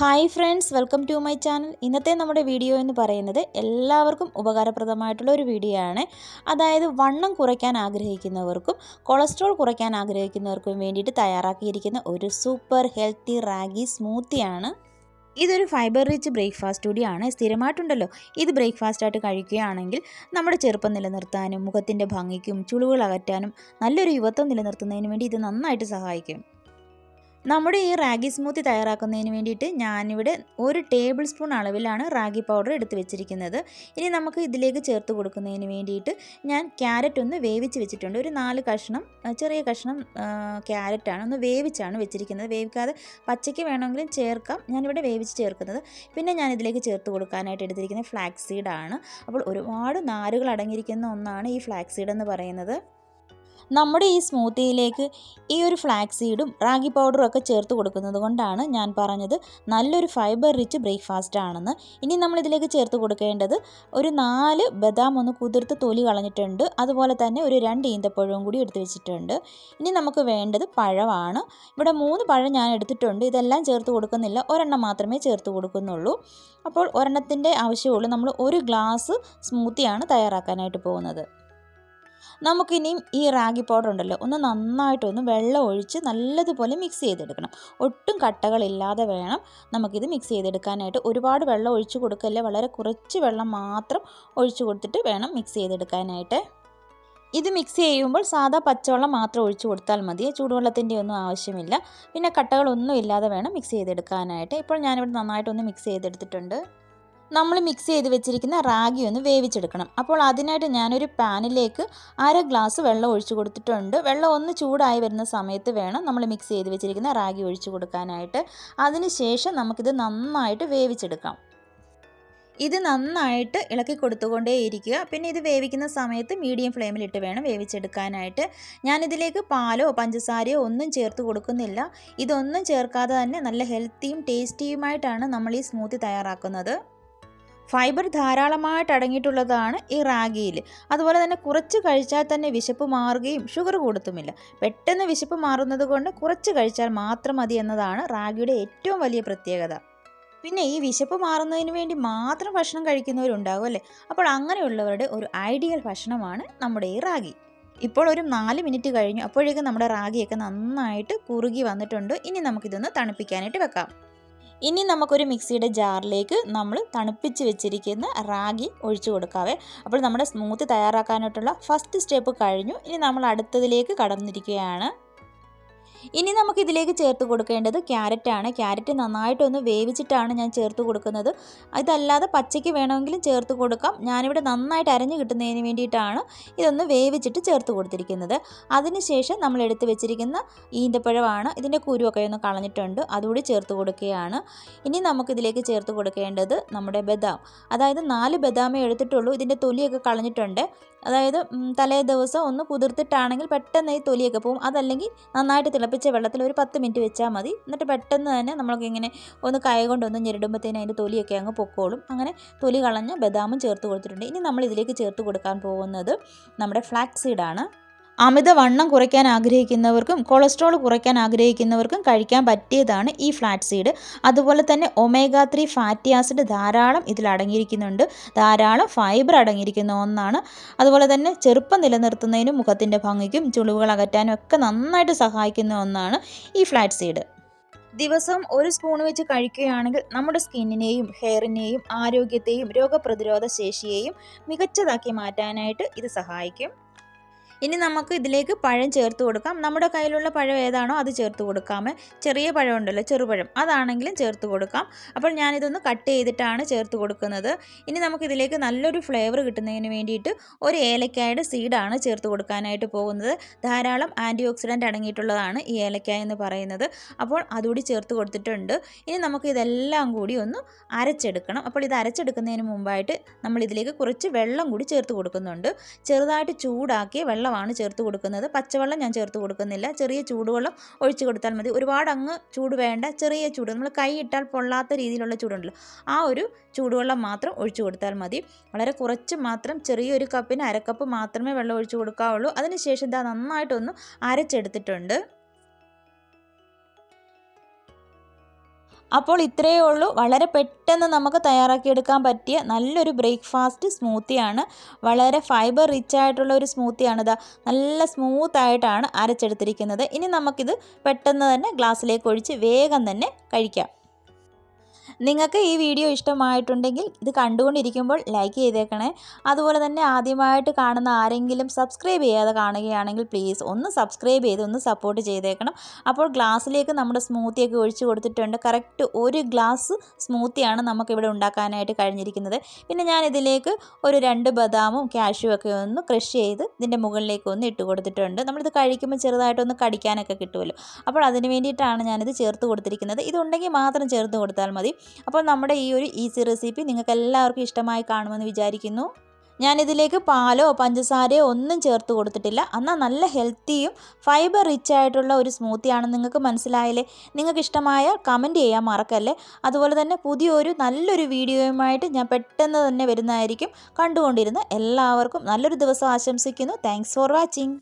Hi friends welcome to my channel ഇന്നത്തെ നമ്മുടെ video എന്ന് പറയുന്നത് എല്ലാവർക്കും ഉപകാരപ്രദമായിട്ടുള്ള ഒരു വീഡിയോ ആണ്. അതായത് വണ്ണം കുറയ്ക്കാൻ ആഗ്രഹിക്കുന്നവർക്കും കൊളസ്ട്രോൾ കുറയ്ക്കാൻ ആഗ്രഹിക്കുന്നവർക്കും വേണ്ടിയിട്ട് തയ്യാറാക്കിയിരിക്കുന്ന ഒരു സൂപ്പർ ഹെൽത്തി റാഗി സ്മൂത്തിയാണ് ഇതൊരു ഫൈബർ റിച്ച് ബ്രേക്ക്ഫാസ്റ്റ് കൂടിയാണ് സ്ഥിരമായിട്ടുണ്ടല്ലോ. ഇത് ബ്രേക്ക്ഫാസ്റ്റായിട്ട് കഴിക്കുകയാണെങ്കിൽ നമ്മുടെ ചെറുപ്പം നിലനിർത്താനും മുഖത്തിന്റെ ഭംഗിക്കും ചുളിവുകൾ അകറ്റാനും നല്ലൊരു യുവത്വം നിലനിർത്തുന്നതിന് വേണ്ടി ഇത് നന്നായിട്ട് സഹായിക്കും. നമ്മുടെ ഈ റാഗി സ്മൂത്തി തയ്യാറാക്കുന്നതിന് വേണ്ടിയിട്ട് ഞാനിവിടെ ഒരു ടേബിൾ സ്പൂൺ അളവിലാണ് റാഗി പൗഡർ എടുത്ത് വെച്ചിരിക്കുന്നത്. ഇനി നമുക്ക് ഇതിലേക്ക് ചേർത്ത് കൊടുക്കുന്നതിന് വേണ്ടിയിട്ട് ഞാൻ ക്യാരറ്റ് ഒന്ന് വേവിച്ച് വെച്ചിട്ടുണ്ട്. ഒരു നാല് കഷ്ണം ചെറിയ കഷ്ണം ക്യാരറ്റാണ് ഒന്ന് വേവിച്ചാണ് വെച്ചിരിക്കുന്നത്. വേവിക്കാതെ പച്ചയ്ക്ക് വേണമെങ്കിലും ചേർക്കാം. ഞാനിവിടെ വേവിച്ച് ചേർക്കുന്നത്. പിന്നെ ഞാൻ ഇതിലേക്ക് ചേർത്ത് കൊടുക്കാനായിട്ട് എടുത്തിരിക്കുന്നത് ഫ്ലാക്സ് സീഡാണ്. അപ്പോൾ ഒരുപാട് നാരുകൾ അടങ്ങിയിരിക്കുന്ന ഒന്നാണ് ഈ ഫ്ലാക്സ് സീഡ് എന്ന് പറയുന്നത്. നമ്മുടെ ഈ സ്മൂത്തിയിലേക്ക് ഈ ഒരു ഫ്ലാക്സ് സീഡും റാഗി പൗഡറും ഒക്കെ ചേർത്ത് കൊടുക്കുന്നത് കൊണ്ടാണ് ഞാൻ പറഞ്ഞത് നല്ലൊരു ഫൈബർ റിച്ച് ബ്രേക്ക്ഫാസ്റ്റ് ആണെന്ന്. ഇനി നമ്മൾ ഇതിലേക്ക് ചേർത്ത് കൊടുക്കേണ്ടത് ഒരു നാല് ബദാം ഒന്ന് കുതിർത്ത് തൊലി കളഞ്ഞിട്ടുണ്ട്. അതുപോലെ തന്നെ ഒരു രണ്ട് ഈന്തപ്പഴവും കൂടി എടുത്ത് വെച്ചിട്ടുണ്ട്. ഇനി നമുക്ക് വേണ്ടത് പഴമാണ്. ഇവിടെ മൂന്ന് പഴം ഞാൻ എടുത്തിട്ടുണ്ട്. ഇതെല്ലാം ചേർത്ത് കൊടുക്കുന്നില്ല. ഒരെണ്ണം മാത്രമേ ചേർത്ത് കൊടുക്കുന്നുള്ളൂ. അപ്പോൾ ഒരെണ്ണത്തിന്റെ ആവശ്യമുള്ളൂ. നമ്മൾ ഒരു ഗ്ലാസ് സ്മൂത്തിയാണ് തയ്യാറാക്കാനായിട്ട് പോകുന്നത്. നമുക്കിനിയും ഈ റാഗി പൗഡർ ഉണ്ടല്ലോ ഒന്ന് നന്നായിട്ടൊന്ന് വെള്ളം ഒഴിച്ച് നല്ലതുപോലെ മിക്സ് ചെയ്തെടുക്കണം. ഒട്ടും കട്ടകളില്ലാതെ വേണം നമുക്കിത് മിക്സ് ചെയ്തെടുക്കാനായിട്ട്. ഒരുപാട് വെള്ളം ഒഴിച്ച് കൊടുക്കല്ലേ വളരെ കുറച്ച് വെള്ളം മാത്രം ഒഴിച്ച് കൊടുത്തിട്ട് വേണം മിക്സ് ചെയ്തെടുക്കാനായിട്ട്. ഇത് മിക്സ് ചെയ്യുമ്പോൾ സാധാ പച്ചവെള്ളം മാത്രം ഒഴിച്ചു കൊടുത്താൽ മതി. ചൂടുവെള്ളത്തിന്റെ ഒന്നും ആവശ്യമില്ല. പിന്നെ കട്ടകളൊന്നും ഇല്ലാതെ വേണം മിക്സ് ചെയ്തെടുക്കാനായിട്ട്. ഇപ്പോൾ ഞാനിവിടെ നന്നായിട്ടൊന്ന് മിക്സ് ചെയ്തെടുത്തിട്ടുണ്ട്. നമ്മൾ മിക്സ് ചെയ്ത് വെച്ചിരിക്കുന്ന റാഗി ഒന്ന് വേവിച്ചെടുക്കണം. അപ്പോൾ അതിനായിട്ട് ഞാനൊരു പാനിലേക്ക് അര ഗ്ലാസ് വെള്ളം ഒഴിച്ചു കൊടുത്തിട്ടുണ്ട്. വെള്ളം ഒന്ന് ചൂടായി വരുന്ന സമയത്ത് വേണം നമ്മൾ മിക്സ് ചെയ്ത് വെച്ചിരിക്കുന്ന റാഗി ഒഴിച്ചു കൊടുക്കാനായിട്ട്. അതിനുശേഷം നമുക്കിത് നന്നായിട്ട് വേവിച്ചെടുക്കാം. ഇത് നന്നായിട്ട് ഇളക്കി കൊടുത്തുകൊണ്ടേ ഇരിക്കുക. പിന്നെ ഇത് വേവിക്കുന്ന സമയത്ത് മീഡിയം ഫ്ലെയിമിലിട്ട് വേണം വേവിച്ചെടുക്കാനായിട്ട്. ഞാനിതിലേക്ക് പാലോ പഞ്ചസാരയോ ഒന്നും ചേർത്ത് കൊടുക്കുന്നില്ല. ഇതൊന്നും ചേർക്കാതെ തന്നെ നല്ല ഹെൽത്തിയും ടേസ്റ്റിയുമായിട്ടാണ് നമ്മൾ ഈ സ്മൂത്തി തയ്യാറാക്കുന്നത്. ഫൈബർ ധാരാളമായിട്ട് അടങ്ങിയിട്ടുള്ളതാണ് ഈ റാഗിയിൽ. അതുപോലെ തന്നെ കുറച്ച് കഴിച്ചാൽ തന്നെ വിശപ്പ് മാറുകയും ഷുഗർ കൂടത്തുമില്ല. പെട്ടെന്ന് വിശപ്പ് മാറുന്നത് കൊണ്ട് കുറച്ച് കഴിച്ചാൽ മാത്രം മതി എന്നതാണ് റാഗിയുടെ ഏറ്റവും വലിയ പ്രത്യേകത. പിന്നെ ഈ വിശപ്പ് മാറുന്നതിന് വേണ്ടി മാത്രം ഭക്ഷണം കഴിക്കുന്നവരുണ്ടാകും അല്ലേ? അപ്പോൾ അങ്ങനെയുള്ളവരുടെ ഒരു ഐഡിയൽ ഭക്ഷണമാണ് നമ്മുടെ ഈ റാഗി. ഇപ്പോൾ ഒരു നാല് മിനിറ്റ് കഴിഞ്ഞു. അപ്പോഴേക്കും നമ്മുടെ റാഗിയൊക്കെ നന്നായിട്ട് കുറുകി വന്നിട്ടുണ്ട്. ഇനി നമുക്കിതൊന്ന് തണുപ്പിക്കാനായിട്ട് വെക്കാം. ഇനി നമുക്കൊരു മിക്സിയുടെ ജാറിലേക്ക് നമ്മൾ തണുപ്പിച്ച് വെച്ചിരിക്കുന്ന റാഗി ഒഴിച്ചു കൊടുക്കാവേ. അപ്പോൾ നമ്മുടെ സ്മൂത്ത് തയ്യാറാക്കാനായിട്ടുള്ള ഫസ്റ്റ് സ്റ്റെപ്പ് കഴിഞ്ഞു. ഇനി നമ്മൾ അടുത്തതിലേക്ക് കടന്നിരിക്കുകയാണ്. ഇനി നമുക്ക് ഇതിലേക്ക് ചേർത്ത് കൊടുക്കേണ്ടത് ക്യാരറ്റാണ് ക്യാരറ്റ് നന്നായിട്ടൊന്ന് വേവിച്ചിട്ടാണ് ഞാൻ ചേർത്ത് കൊടുക്കുന്നത്. ഇതല്ലാതെ പച്ചയ്ക്ക് വേണമെങ്കിലും ചേർത്ത് കൊടുക്കാം. ഞാനിവിടെ നന്നായിട്ട് അരഞ്ഞു കിട്ടുന്നതിന് വേണ്ടിയിട്ടാണ് ഇതൊന്ന് വേവിച്ചിട്ട് ചേർത്ത് കൊടുത്തിരിക്കുന്നത്. അതിനുശേഷം നമ്മൾ എടുത്ത് വെച്ചിരിക്കുന്ന ഈന്തപ്പഴമാണ് ഇതിന്റെ കുരുവൊക്കെ ഒന്ന് കളഞ്ഞിട്ടുണ്ട് അതുകൂടി ചേർത്ത് കൊടുക്കുകയാണ്. ഇനി നമുക്കിതിലേക്ക് ചേർത്ത് കൊടുക്കേണ്ടത് നമ്മുടെ ബദാം. അതായത് നാല് ബദാമേ എടുത്തിട്ടുള്ളൂ ഇതിന്റെ തൊലിയൊക്കെ കളഞ്ഞിട്ടുണ്ട്. അതായത് തലേ ദിവസം ഒന്ന് കുതിർത്തിട്ടാണെങ്കിൽ പെട്ടെന്ന് ഈ തൊലിയൊക്കെ പോകും. അതല്ലെങ്കിൽ നന്നായിട്ട് തിളപ്പിച്ച വെള്ളത്തിൽ ഒരു പത്ത് മിനിറ്റ് വെച്ചാൽ മതി. എന്നിട്ട് പെട്ടെന്ന് തന്നെ നമ്മൾക്ക് ഇങ്ങനെ ഒന്ന് കൈ കൊണ്ടൊന്ന് ഞെരിടുമ്പോഴത്തേനും അതിന്റെ തൊലിയൊക്കെ അങ്ങ് പൊക്കോളും. അങ്ങനെ തൊലി കളഞ്ഞ് ബദാമും ചേർത്ത് കൊടുത്തിട്ടുണ്ട്. ഇനി നമ്മൾ ഇതിലേക്ക് ചേർത്ത് കൊടുക്കാൻ പോകുന്നത് നമ്മുടെ ഫ്ലാക്സ് സീഡാണ് അമിതവണ്ണം കുറയ്ക്കാൻ ആഗ്രഹിക്കുന്നവർക്കും കൊളസ്ട്രോൾ കുറയ്ക്കാൻ ആഗ്രഹിക്കുന്നവർക്കും കഴിക്കാൻ പറ്റിയതാണ് ഈ ഫ്ലാറ്റ് സീഡ് അതുപോലെ തന്നെ ഒമേഗ ത്രീ ഫാറ്റി ആസിഡ് ധാരാളം ഇതിൽ അടങ്ങിയിരിക്കുന്നുണ്ട്. ധാരാളം ഫൈബർ അടങ്ങിയിരിക്കുന്ന ഒന്നാണ്. അതുപോലെ തന്നെ ചെറുപ്പം നിലനിർത്തുന്നതിനും മുഖത്തിന്റെ ഭംഗിക്കും ചുളിവുകൾ അകറ്റാനും ഒക്കെ നന്നായിട്ട് സഹായിക്കുന്ന ഒന്നാണ് ഈ ഫ്ലാറ്റ് സീഡ് ദിവസം ഒരു സ്പൂൺ വെച്ച് കഴിക്കുകയാണെങ്കിൽ നമ്മുടെ സ്കിന്നിനെയും ഹെയറിനെയും ആരോഗ്യത്തെയും രോഗപ്രതിരോധ ശേഷിയെയും മികച്ചതാക്കി മാറ്റാനായിട്ട് ഇത് സഹായിക്കും. ഇനി നമുക്ക് ഇതിലേക്ക് പഴം ചേർത്ത് കൊടുക്കാം. നമ്മുടെ കയ്യിലുള്ള പഴം ഏതാണോ അത് ചേർത്ത് കൊടുക്കാമേ ചെറിയ പഴം ഉണ്ടല്ലോ ചെറുപഴം. അതാണെങ്കിലും ചേർത്ത് കൊടുക്കാം. അപ്പോൾ ഞാനിതൊന്ന് കട്ട് ചെയ്തിട്ടാണ് ചേർത്ത് കൊടുക്കുന്നത്. ഇനി നമുക്ക് ഇതിലേക്ക് നല്ലൊരു ഫ്ലേവർ കിട്ടുന്നതിന് വേണ്ടിയിട്ട് ഒരു ഏലക്കായുടെ സീഡാണ് ചേർത്ത് കൊടുക്കാനായിട്ട് പോകുന്നത്. ധാരാളം ആന്റി ഓക്സിഡന്റ് അടങ്ങിയിട്ടുള്ളതാണ് ഈ ഏലക്കായ എന്ന് പറയുന്നത്. അപ്പോൾ അതുകൂടി ചേർത്ത് കൊടുത്തിട്ടുണ്ട്. ഇനി നമുക്ക് ഇതെല്ലാം കൂടി ഒന്ന് അരച്ചെടുക്കണം. അപ്പോൾ ഇത് അരച്ചെടുക്കുന്നതിന് മുമ്പായിട്ട് നമ്മൾ ഇതിലേക്ക് കുറച്ച് വെള്ളം കൂടി ചേർത്ത് കൊടുക്കുന്നുണ്ട്. ചെറുതായിട്ട് ചൂടാക്കിയ വെള്ളമാണ് ചേർത്ത് കൊടുക്കുന്നത്. പച്ചവെള്ളം ഞാൻ ചേർത്ത് കൊടുക്കുന്നില്ല. ചെറിയ ചൂടുവെള്ളം ഒഴിച്ച് കൊടുത്താൽ മതി. ഒരുപാട് അങ്ങ് ചൂട് വേണ്ട ചെറിയ ചൂട്. നമ്മൾ കൈ ഇട്ടാൽ പൊള്ളാത്ത രീതിയിലുള്ള ചൂടുണ്ടല്ലോ. ആ ഒരു ചൂടുവെള്ളം മാത്രം ഒഴിച്ചു കൊടുത്താൽ മതി. വളരെ കുറച്ച് മാത്രം ചെറിയൊരു കപ്പിന് അരക്കപ്പ് മാത്രമേ വെള്ളം ഒഴിച്ചു കൊടുക്കാവുള്ളൂ. അതിനുശേഷം ഇതാ നന്നായിട്ടൊന്ന് അരച്ചെടുത്തിട്ടുണ്ട്. അപ്പോൾ ഇത്രയേ ഉള്ളൂ. വളരെ പെട്ടെന്ന് നമുക്ക് തയ്യാറാക്കിയെടുക്കാൻ പറ്റിയ നല്ലൊരു ബ്രേക്ക്ഫാസ്റ്റ് സ്മൂത്തിയാണ്. വളരെ ഫൈബർ റിച്ച് ആയിട്ടുള്ള ഒരു സ്മൂത്തിയാണ്. ഇതാ നല്ല സ്മൂത്ത് ആയിട്ടാണ് അരച്ചെടുത്തിരിക്കുന്നത്. ഇനി നമുക്കിത് പെട്ടെന്ന് തന്നെ ഗ്ലാസ്സിലേക്ക് ഒഴിച്ച് വേഗം തന്നെ കഴിക്കാം. നിങ്ങൾക്ക് ഈ വീഡിയോ ഇഷ്ടമായിട്ടുണ്ടെങ്കിൽ ഇത് കണ്ടുകൊണ്ടിരിക്കുമ്പോൾ ലൈക്ക് ചെയ്തേക്കണേ. അതുപോലെ തന്നെ ആദ്യമായിട്ട് കാണുന്ന ആരെങ്കിലും സബ്സ്ക്രൈബ് ചെയ്യാതെ കാണുകയാണെങ്കിൽ പ്ലീസ് ഒന്ന് സബ്സ്ക്രൈബ് ചെയ്ത് ഒന്ന് സപ്പോർട്ട് ചെയ്തേക്കണം. അപ്പോൾ ഗ്ലാസ്സിലേക്ക് നമ്മുടെ സ്മൂത്തിയൊക്കെ ഒഴിച്ച് കൊടുത്തിട്ടുണ്ട്. കറക്റ്റ് ഒരു ഗ്ലാസ് സ്മൂത്തിയാണ് നമുക്കിവിടെ ഉണ്ടാക്കാനായിട്ട് കഴിഞ്ഞിരിക്കുന്നത്. പിന്നെ ഞാൻ ഇതിലേക്ക് ഒരു രണ്ട് ബദാമും കാഷ്യും ഒക്കെ ഒന്ന് ക്രഷ് ചെയ്ത് ഇതിന്റെ മുകളിലേക്ക് ഒന്ന് ഇട്ട് കൊടുത്തിട്ടുണ്ട്. നമ്മളിത് കഴിക്കുമ്പോൾ ചെറുതായിട്ടൊന്ന് കടിക്കാനൊക്കെ കിട്ടുമല്ലോ. അപ്പോൾ അതിന് വേണ്ടിയിട്ടാണ് ഞാനിത് ചേർത്ത് കൊടുത്തിരിക്കുന്നത്. ഇതുണ്ടെങ്കിൽ മാത്രം ചേർത്ത് കൊടുത്താൽ മതി. അപ്പോൾ നമ്മുടെ ഈ ഒരു ഈസി റെസിപ്പി നിങ്ങൾക്ക് എല്ലാവർക്കും ഇഷ്ടമായി കാണുമെന്ന് വിചാരിക്കുന്നു. ഞാനിതിലേക്ക് പാലോ പഞ്ചസാരയോ ഒന്നും ചേർത്ത് കൊടുത്തിട്ടില്ല. എന്നാൽ നല്ല ഹെൽത്തിയും ഫൈബർ റിച്ച് ആയിട്ടുള്ള ഒരു സ്മൂത്തിയാണ് നിങ്ങൾക്ക് മനസ്സിലായാലേ നിങ്ങൾക്ക് ഇഷ്ടമായ കമന്റ് ചെയ്യാൻ മറക്കല്ലേ? അതുപോലെ തന്നെ പുതിയൊരു നല്ലൊരു വീഡിയോയുമായിട്ട് ഞാൻ പെട്ടെന്ന് തന്നെ വരുന്നതായിരിക്കും. കണ്ടുകൊണ്ടിരുന്ന എല്ലാവർക്കും നല്ലൊരു ദിവസം ആശംസിക്കുന്നു. Thanks for watching